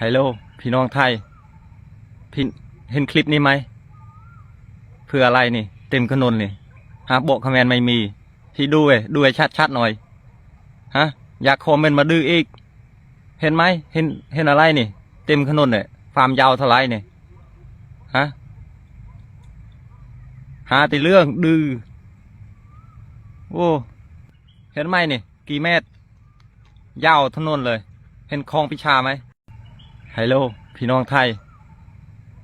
ฮลโลพี่น้องไทยพี่เห็นคลิปนี้ไหมเพื่ออะไรนี่ เต็มถนนนี่หาโบกคอมเมนต์ไม่มี พี่ดูเว้ยดูให้ชัดๆหน่อยฮะอยากคอมเมนต์มาดื้ออีก เห็นไหมเห็นเห็นอะไรนี่ เต็มถนนเนี่ยความยาวเท่าไหรนี่ฮะหาแต่เรื่องดื้อโอ้เห็นไหมนี่ กี่เมตร ยาวถนนเลย เห็นคลองพิชาไหม ฮัลโหลพี่น้องไทย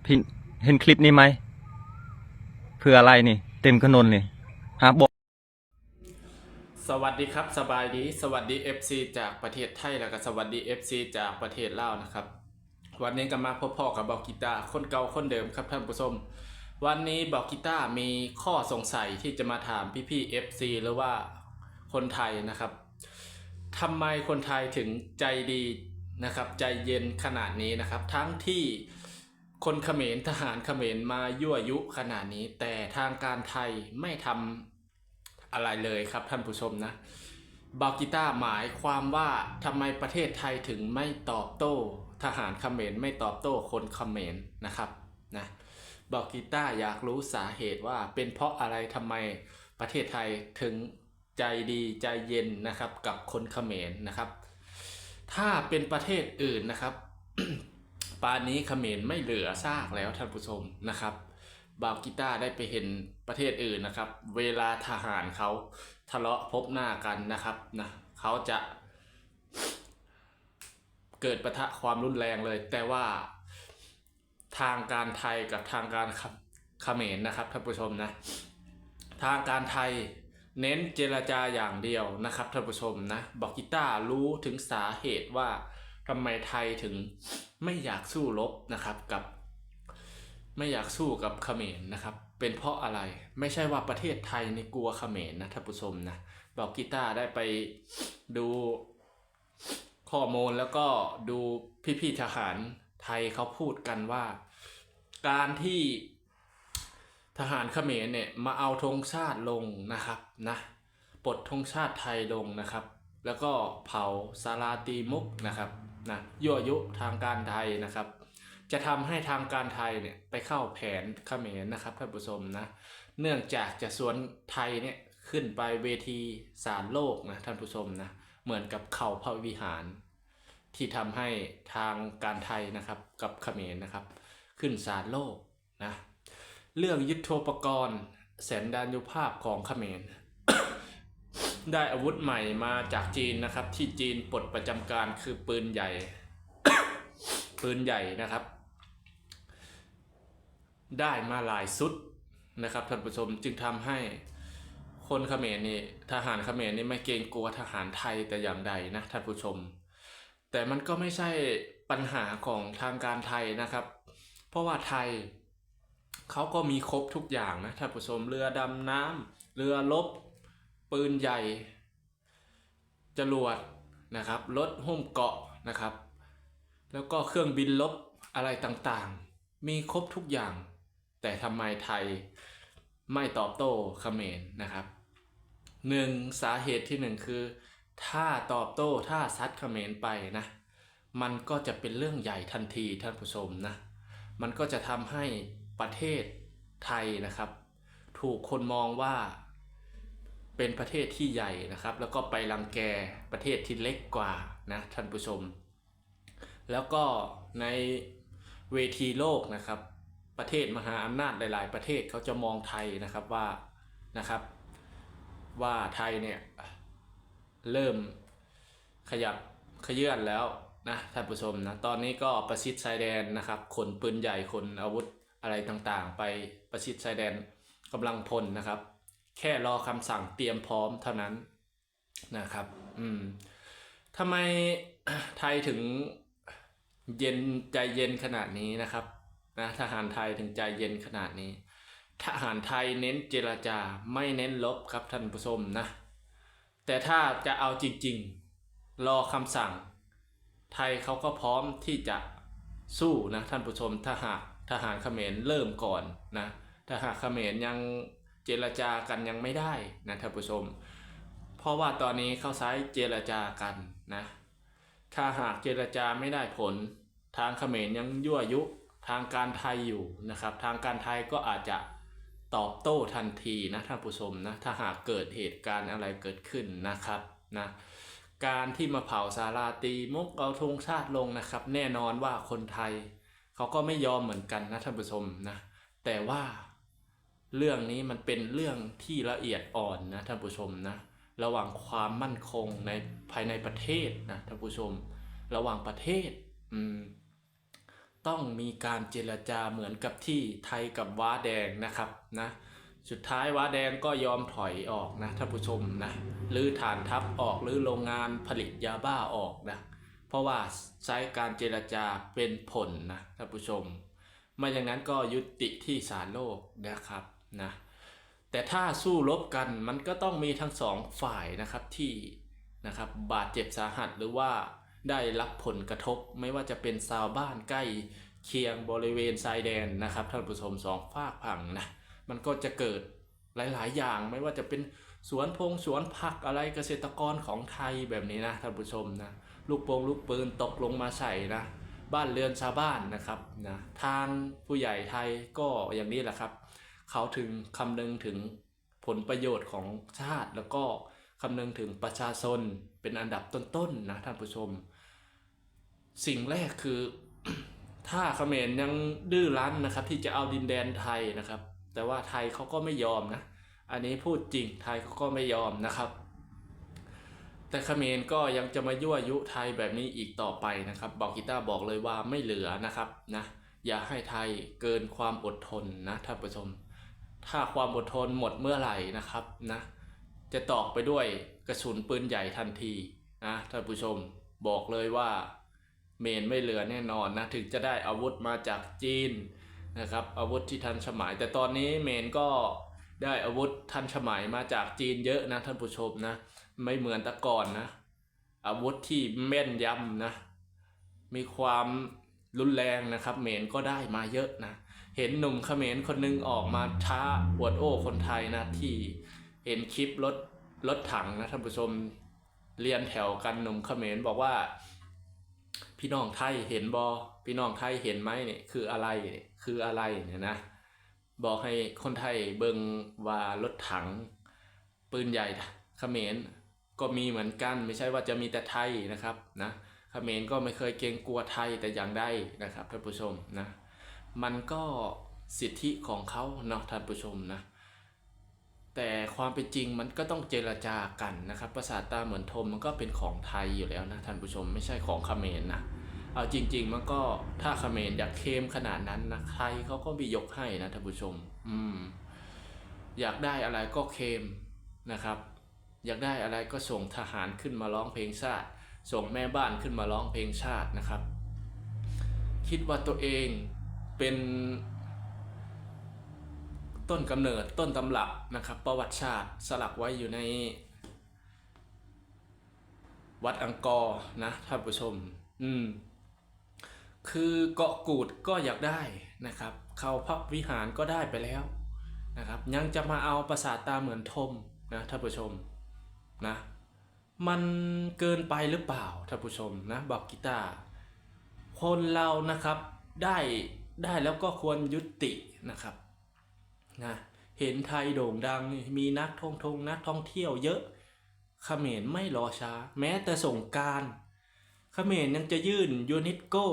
พี่เห็นคลิปนี้ไหมเพื่ออะไรนี่ เต็มถนนนี่หาโบกสวัสดีครับสบายดี สวัสดี FC จากประเทศไทยแล้วก็สวัสดี FC จากประเทศลาวนะครับ วันนี้ก็มาพบพ่อกับบอกกีตาร์คนเก่าคนเดิมครับท่านผู้ชมวันนี้บอกกีตาร์มีข้อสงสัยที่จะมาถามพี่ๆ FC หรือว่าคนไทยนะครับทำไมคนไทยถึงใจดี นะครับใจเย็นขนาดนี้นะครับ ทั้งที่คนเขมรทหารเขมรมายั่วยุขนาดนี้ แต่ทางการไทยไม่ทำอะไรเลยครับท่านผู้ชมนะบากิต้าหมายความว่าทำไมประเทศไทยถึงไม่ตอบโต้ ทหารเขมรไม่ตอบโต้คนเขมรนะครับนะบากิต้าอยากรู้สาเหตุว่าเป็นเพราะอะไรทำไมประเทศไทยถึงใจดีใจเย็นนะครับกับคนเขมรนะครับ ถ้าเป็นประเทศอื่นนะครับป่านนี้เขมรไม่เหลือซากแล้วท่านผู้ชมนะครับบาวกีตาได้ไปเห็นประเทศอื่นนะครับ เวลาทหารเขาทะเลาะพบหน้ากันนะครับนะเขาจะ เกิดปะทะความรุนแรงเลย แต่ว่าทางการไทยกับทางการเขเขมรนะครับท่านผู้ชมนะ ทางการไทย เน้นเจรจาอย่างเดียวนะครับท่านผู้ชมนะบอกกีตาร์รู้ถึงสาเหตุว่าทำไมไทยถึงไม่อยากสู้รบนะครับกับ ไม่อยากสู้กับเขมรนะครับ เป็นเพราะอะไรไม่ใช่ว่าประเทศไทยในกลัวเขมรนะท่านผู้ชมนะบอกกีตาร์ได้ไปดูข้อมูลแล้วก็ดูพี่ๆทหารไทยเขาพูดกันว่า การที่ ทหารเขมรเนี่ยมาเอาธงชาติลงนะครับนะปลดธงชาติไทยลงนะครับ แล้วก็เผาสาราตีมุกนะครับนะยั่วยุทางการไทยนะครับ จะทำให้ทางการไทยเนี่ยไปเข้าแผนเขมรนะครับท่านผู้ชมนะเนื่องจากจะสวนไทยเนี่ยขึ้นไปเวทีศาลโลกนะท่านผู้ชมนะเหมือนกับเข่าพระวิหาร ที่ทำให้ทางการไทยนะครับกับเขมรนะครับ ขึ้นศาลโลกนะ เรื่องยุทโธปกรณ์แสนดานุภาพของเขมร ได้อาวุธใหม่มาจากจีนนะครับ ที่จีนปลดประจำการคือปืนใหญ่ ปืนใหญ่นะครับ ได้มาหลายสุดนะครับท่านผู้ชมจึงทำให้คนเขมรนี่ทหารเขมรนี่ไม่เกรงกลัวทหารไทยแต่อย่างใดนะท่านผู้ชม แต่มันก็ไม่ใช่ปัญหาของทางการไทยนะครับ เพราะว่าไทย เขาก็มีครบทุกอย่างนะท่านผู้ชมเรือดำน้ำเรือรบปืนใหญ่ จรวดนะครับรถหุ้มเกาะนะครับ แล้วก็เครื่องบินลบอะไรต่างๆ มีครบทุกอย่าง แต่ทำไมไทยไม่ตอบโต้เขมรนะครับหนึ่งสาเหตุที่หนึ่งคือ ถ้าตอบโต้ถ้าซัดเขมรไปนะมันก็จะเป็นเรื่องใหญ่ทันทีท่านผู้ชมนะ มันก็จะทำให้ ประเทศไทยนะครับ ถูกคนมองว่าเป็นประเทศที่ใหญ่นะครับ แล้วก็ไปรังแกประเทศที่เล็กกว่านะท่านผู้ชม แล้วก็ในเวทีโลกนะครับ ประเทศมหาอำนาจหลาย ๆ ประเทศเขาจะมองไทยนะครับว่านะครับว่าไทยเนี่ยเริ่มขยับขยื่นแล้วนะท่านผู้ชมนะตอนนี้ก็ประชิดชายแดนนะครับขนปืนใหญ่ขนอาวุธ อะไรต่างๆ ไปประชิดชายแดนกำลังพลนะครับ แค่รอคำสั่งเตรียมพร้อมเท่านั้นนะครับ อืมทำไมไทยถึงเย็นใจเย็นขนาดนี้นะครับนะทหารไทยถึงใจเย็นขนาดนี้ ทหารไทยเน้นเจรจาไม่เน้นลบครับท่านผู้ชมนะ แต่ถ้าจะเอาจริงๆ รอคำสั่ง ไทยเขาก็พร้อมที่จะสู้นะท่านผู้ชมถ้าหาก ทหารเขมรเริ่มก่อนนะถ้าหากเขมรยังเจรจากันยังไม่ได้นะท่านผู้ชม เพราะว่าตอนนี้เขาใช้เจรจากันนะถ้าหากเจรจาไม่ได้ผล ทางเขมรยังยั่วยุทางการไทยอยู่นะครับ ทางการไทยก็อาจจะตอบโต้ทันทีนะท่านผู้ชมนะถ้าหากเกิดเหตุการณ์อะไรเกิดขึ้นนะครับนะการที่มาเผาสาราตีมุกเอาธงชาติลงนะครับ แน่นอนว่าคนไทย เขาก็ไม่ยอมเหมือนกันนะท่านผู้ชมนะแต่ว่าเรื่องนี้มันเป็นเรื่องที่ละเอียดอ่อนนะท่านผู้ชมนะระหว่างความมั่นคงในภายในประเทศนะท่านผู้ชม ระหว่างประเทศอืมต้องมีการเจรจาเหมือนกับที่ไทยกับว้าแดงนะครับนะสุดท้ายว้าแดงก็ยอมถอยออกนะท่านผู้ชมนะหรือฐานทัพออกหรือโรงงานผลิตยาบ้าออกนะ เพราะว่าใช้การเจรจาเป็นผลนะท่านผู้ชม ไม่อย่างนั้นก็ยุติที่ศาลโลกนะครับนะแต่ถ้าสู้รบกันมันก็ต้องมีทั้งสองฝ่ายนะครับที่นะครับบาดเจ็บสาหัสหรือว่าได้รับผลกระทบไม่ว่าจะเป็นชาวบ้านใกล้เคียงบริเวณชายแดนนะครับท่านผู้ชมสองฝากผังนะมันก็จะเกิดหลาย ๆ อย่างไม่ว่าจะเป็นสวนพงสวนผักอะไรเกษตรกรของไทยแบบนี้นะท่านผู้ชมนะ ลูกโป่งลูกปืนตกลงมาใส่นะบ้านเรือนชาวบ้านนะครับนะทางผู้ใหญ่ไทยก็อย่างนี้แหละครับ เขาถึงคำนึงถึงผลประโยชน์ของชาติ แล้วก็คำนึงถึงประชาชนเป็นอันดับต้นๆนะท่านผู้ชม สิ่งแรกคือถ้าเขมรยังดื้อรั้นนะครับ ที่จะเอาดินแดนไทยนะครับ แต่ว่าไทยเขาก็ไม่ยอมนะ อันนี้พูดจริงไทยเขาก็ไม่ยอมนะครับ แต่เขมรก็ยังจะมายั่วยุไทยแบบนี้อีกต่อไปนะครับบอกกีตาร์บอกเลยว่าไม่เหลือนะครับนะอย่าให้ไทยเกินความอดทนนะท่านผู้ชม ถ้าความอดทนหมดเมื่อไหร่นะครับนะจะตอกไปด้วยกระสุนปืนใหญ่ทันทีนะท่านผู้ชมบอกเลยว่าเมนไม่เหลือแน่นอนนะถึงจะได้อาวุธมาจากจีนนะครับอาวุธที่ทันสมัย แต่ตอนนี้เมนก็ได้อาวุธทันสมัยมาจากจีนเยอะนะท่านผู้ชมนะ ไม่เหมือนแต่ก่อนนะ อาวุธที่แม่นยำนะ มีความรุนแรงนะครับเมรก็ได้มาเยอะนะ เห็นหนุ่มเขมรคนหนึงออกมาท้าอวดโอ้คนไทยนะที่เห็นคลิปรถรถถังนะท่านผู้ชมเรียนแถวกันหนุ่มเขมรบอกว่า พี่น้องไทยเห็นบอพี่น้องไทยเห็นไหมเนี่ยคืออะไรเนี่ยคืออะไรเนี่ยนะบอกให้คนไทยเบิงว่ารถถัง ปืนใหญ่เขมร ก็มีเหมือนกันไม่ใช่ว่าจะมีแต่ไทยนะครับนะเขมรก็ไม่เคยเกรงกลัวไทยแต่อย่างใดนะครับท่านผู้ชมนะมันก็สิทธิของเขาเนาะท่านผู้ชมนะแต่ความเป็นจริงมันก็ต้องเจรจากันนะครับภาษาตาเหมือนทมมันก็เป็นของไทยอยู่แล้วนะท่านผู้ชมไม่ใช่ของเขมรนะเอาจริง ๆ มันก็ถ้าเขมรอยากเคมขนาดนั้นนะไทยเขาก็มียกให้นะท่านผู้ชม อืม อยากได้อะไรก็เคมนะครับ อยากได้อะไรก็ส่งทหารขึ้นมาร้องเพลงชาติ ส่งแม่บ้านขึ้นมาร้องเพลงชาตินะครับ คิดว่าตัวเองเป็นต้นกำเนิดต้นตำรับนะครับ ประวัติศาสตร์สลักไว้อยู่ใน วัดอังกอร์นะท่านผู้ชม อืมคือเกาะกูดก็อยากได้นะครับ เข้าพักวิหารก็ได้ไปแล้วนะครับ ยังจะมาเอาประสาทตาเหมือนทมนะท่านผู้ชม นะมันเกินไปหรือเปล่าท่านผู้ชมนะบอกกีตาร์คนเรานะครับได้ได้แล้วก็ควรยุตินะครับนะเห็นไทยโด่งดังมีนักท่องทงนักท่องเที่ยวเยอะเขมรไม่รอช้า แม้แต่ส่งการเขมรยังจะยื่นยูนิตโก้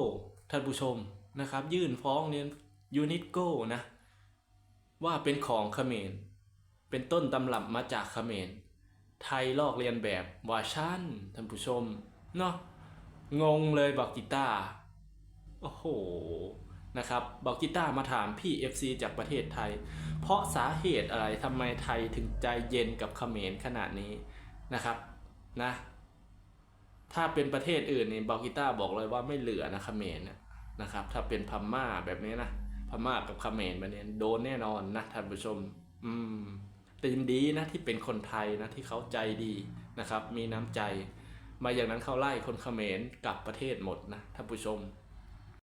ท่านผู้ชมนะครับ ยื่นฟ้องเนี่ยยูนิตโก้นะว่าเป็นของเขมรเป็นต้นตำรับมาจากเขมร ไทยลอกเรียนแบบวาชันท่านผู้ชม เนาะงงเลยบอกกีตาร์โอ้โหนะครับบอกกีตาร์มาถามพี่ FC จากประเทศไทย เพราะสาเหตุอะไรทำไมไทยถึงใจเย็นกับเขมรขนาดนี้นะครับนะถ้าเป็นประเทศอื่นนี่บอกกีตาร์บอกเลยว่าไม่เหลือนะเขมรนะนะครับ ถ้าเป็นพม่าแบบนี้นะพม่ากับเขมรแบบนี้โดนแน่นอนนะท่านผู้ชม อืม แต่ยินดีนะที่เป็นคนไทยนะที่เขาใจดีนะครับ มีน้ำใจ มาอย่างนั้นเขาไล่คนเขมรกลับประเทศหมดนะท่านผู้ชม